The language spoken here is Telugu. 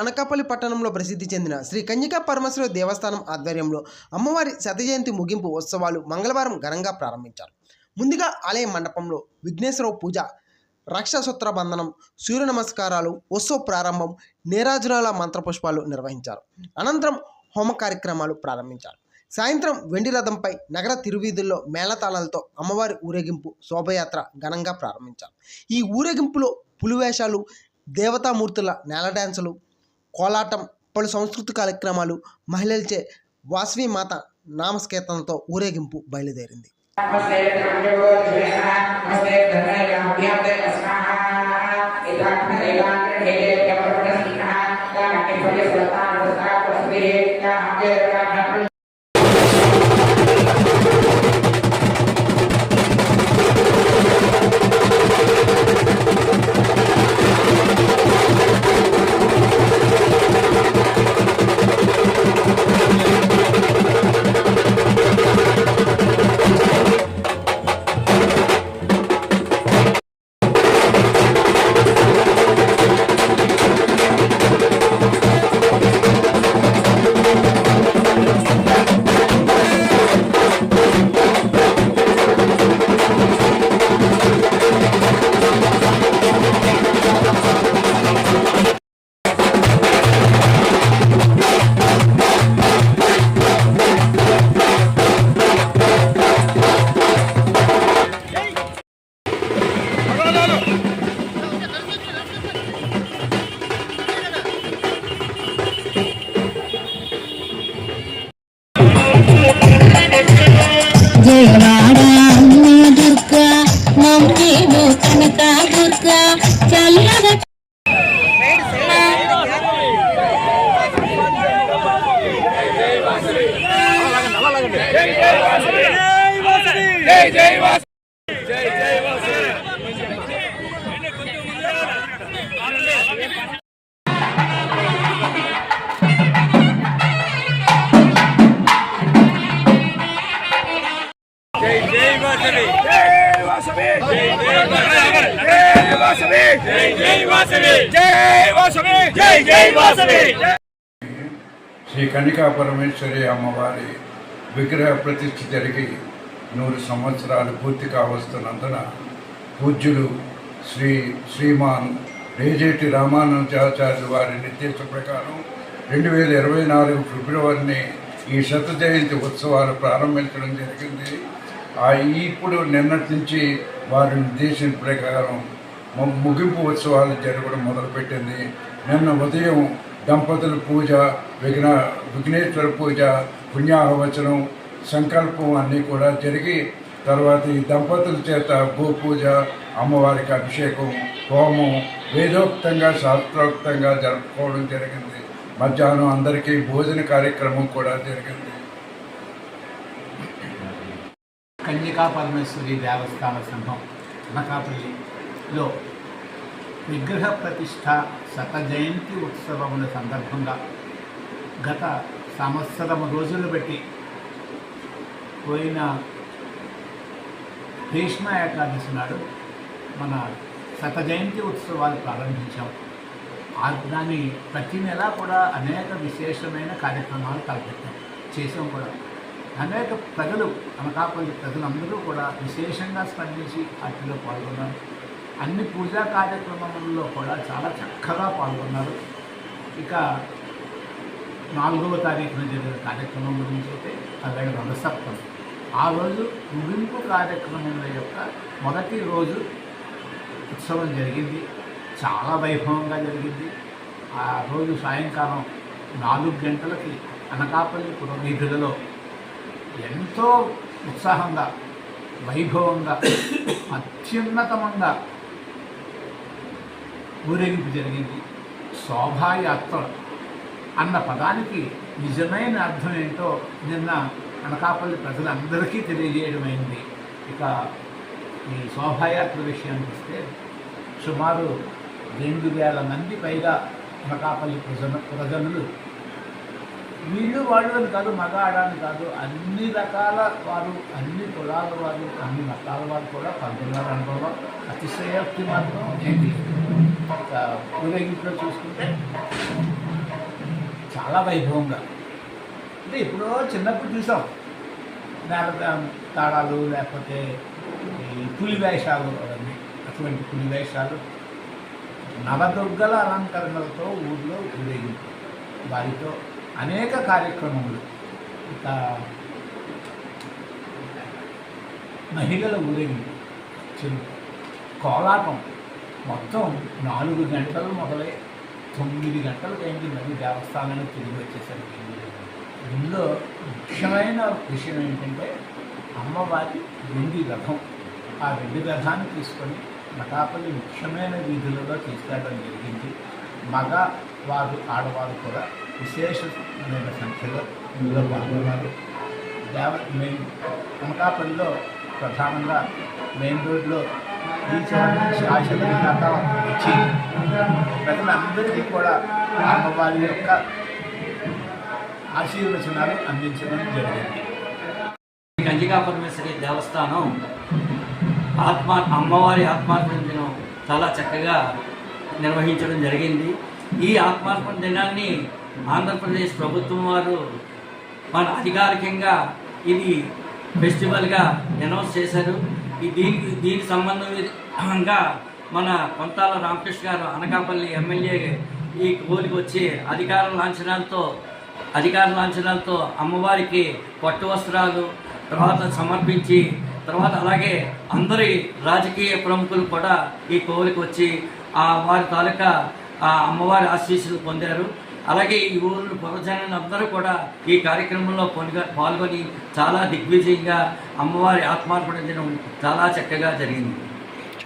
అనకాపల్లి పట్టణంలో ప్రసిద్ధి చెందిన శ్రీ కన్యకా పరమేశ్వర దేవస్థానం ఆధ్వర్యంలో అమ్మవారి శతజయంతి ముగింపు ఉత్సవాలు మంగళవారం ఘనంగా ప్రారంభించారు. ముందుగా ఆలయ మండపంలో విఘ్నేశ్వర పూజ రక్షసూత్ర బంధనం సూర్య నమస్కారాలు ఉత్సవ ప్రారంభం నేరాజురాల మంత్రపుష్పాలు నిర్వహించారు. అనంతరం హోమ కార్యక్రమాలు ప్రారంభించారు. సాయంత్రం వెండి రథంపై నగర తిరువీధుల్లో మేళతాళాలతో అమ్మవారి ఊరేగింపు శోభయాత్ర ఘనంగా ప్రారంభించారు. ఈ ఊరేగింపులో పులివేషాలు దేవతామూర్తుల నేల డ్యాన్సులు కోలాటం పలు సంస్కృతి కార్యక్రమాలు మహిళలచే వాసవి మాత నామస్కీర్తనలతో ఊరేగింపు బయలుదేరింది జయవాడ అమ్మ దుర్గా మమ్మీను కనక దుర్గా చల్లగా శ్రీ కనికా పరమేశ్వరి అమ్మవారి విగ్రహ ప్రతిష్ఠ జరిగి నూరు సంవత్సరాలు పూర్తి కావస్తున్నందున పూజ్యులు శ్రీ శ్రీమాన్ రేజేటి రామానుజాచార్యులు వారి నిర్దేశ ప్రకారం రెండు వేల ఇరవై నాలుగు ఫిబ్రవరిని ఈ శత జయంతి ఉత్సవాలు ప్రారంభించడం జరిగింది. ఆ ఇప్పుడు నిన్నటి నుంచి వారి నిర్దేశం ప్రకారం ముగింపు ఉత్సవాలు జరగడం మొదలుపెట్టింది. నిన్న ఉదయం దంపతుల పూజ విఘ్న విఘ్నేశ్వర పూజ పుణ్యాహవచనం సంకల్పం అన్నీ కూడా జరిగి తర్వాత ఈ దంపతుల చేత భూ పూజ అమ్మవారికి అభిషేకం హోమం వేదోక్తంగా శాస్త్రోక్తంగా జరుపుకోవడం జరిగింది. మధ్యాహ్నం అందరికీ భోజన కార్యక్రమం కూడా జరిగింది. కన్యకా పరమేశ్వరి దేవస్థాన సంఘం లో విగ్రహ ప్రతిష్ట శత జయంతి ఉత్సవముల సందర్భంగా గత సంవత్సరం రోజులు బట్టి పోయిన భీష్మ ఏకాదశి నాడు మన శత జయంతి ఉత్సవాలు ప్రారంభించాం. ఆ దాన్ని ప్రతి నెల కూడా అనేక విశేషమైన కార్యక్రమాలు తలపెట్టాం. చేసాం కూడా. అనేక ప్రజలు అనకాపల్లి ప్రజలందరూ కూడా విశేషంగా స్పందించి వాటిలో పాల్గొన్నారు. అన్ని పూజా కార్యక్రమాలలో కూడా చాలా చక్కగా పాల్గొన్నారు. ఇక నాలుగవ తారీఖున జరిగిన కార్యక్రమం గురించి అయితే అక్కడ రథసప్తం ఆ రోజు ముగింపు కార్యక్రమం యొక్క మొదటి రోజు ఉత్సవం జరిగింది. చాలా వైభవంగా జరిగింది. ఆ రోజు సాయంకాలం నాలుగు గంటలకి అనకాపల్లి పురవీధులలో ఎంతో ఉత్సాహంగా వైభవంగా అత్యున్నతమంగా ఊరేగింపు జరిగింది. శోభాయాత్ర అన్న పదానికి నిజమైన అర్థం ఏంటో నిన్న అనకాపల్లి ప్రజలందరికీ తెలియజేయడమైంది. ఇక ఈ శోభాయాత్ర విషయానికి వస్తే సుమారు రెండు వేల మంది పైగా అనకాపల్లి ప్రజల ప్రజలు వీళ్ళు వాళ్ళు అని కాదు మగ ఆడాని కాదు అన్ని రకాల వారు అన్ని కులాల వారు అన్ని మతాల వారు కూడా పాల్గొన్నారు అనుకోవడం అతిశయోక్తి మాత్రం ఏంటి? ఊరేగింపులో చూసుకుంటే చాలా వైభవంగా. అంటే ఎప్పుడో చిన్నప్పుడు చూసాం. నేల తాడాలు తాళాలు లేకపోతే పులి వేషాలు అవన్నీ అటువంటి పులి వేషాలు నవదుర్గల అలంకరణలతో ఊళ్ళో ఊరేగింపు. వారితో అనేక కార్యక్రమములు. ఇక మహిళల ఊరేగింపు చిన్న కోలాటం. మొత్తం నాలుగు గంటలు మొదలై తొమ్మిది గంటలు అయింది మళ్ళీ దేవస్థానానికి తిరిగి వచ్చేసరికి ఇందులో ముఖ్యమైన విషయం ఏంటంటే అమ్మవారి వెండి రథం ఆ వెండి రథాన్ని తీసుకొని మఠాపల్లి ముఖ్యమైన వీధులలో తీసుకెళ్ళడం జరిగింది. మగ వారు ఆడవారు కూడా విశేషమైన సంఖ్యలో ఇందులో పాల్గొన్నారు. దేవ మెయిన్ అనకాపల్లిలో ప్రధానంగా మెయిన్ రోడ్లో ఈ వచ్చి ప్రజలందరికీ కూడా అమ్మవారి యొక్క ఆశీర్వచనాలు అందించడం జరిగింది. కంచికా పరమేశ్వరి దేవస్థానం ఆత్మ అమ్మవారి ఆత్మార్పణ దినం చాలా చక్కగా నిర్వహించడం జరిగింది. ఈ ఆత్మార్పణ దినాన్ని ఆంధ్రప్రదేశ్ ప్రభుత్వం వారు మన అధికారికంగా ఇది ఫెస్టివల్గా అనౌన్స్ చేశారు. ఈ దీనికి దీనికి సంబంధంగా మన కొంతాల రామకృష్ణ గారు అనకాపల్లి ఎమ్మెల్యే ఈ కోలికి వచ్చి అధికార లాంఛనాలతో అధికార లాంఛనాలతో అమ్మవారికి పట్టు వస్త్రాలు తర్వాత సమర్పించి తర్వాత అలాగే అందరి రాజకీయ ప్రముఖులు కూడా ఈ కోవిలికి వచ్చి ఆ వారి తాలూకా ఆ అమ్మవారి ఆశీస్సులు పొందారు. అలాగే ఈ ఊరు పురజనులు అందరూ కూడా ఈ కార్యక్రమంలో పొనిగా పాల్గొని చాలా దిగ్విజయంగా అమ్మవారి ఆత్మార్పణ దినం చాలా చక్కగా జరిగింది.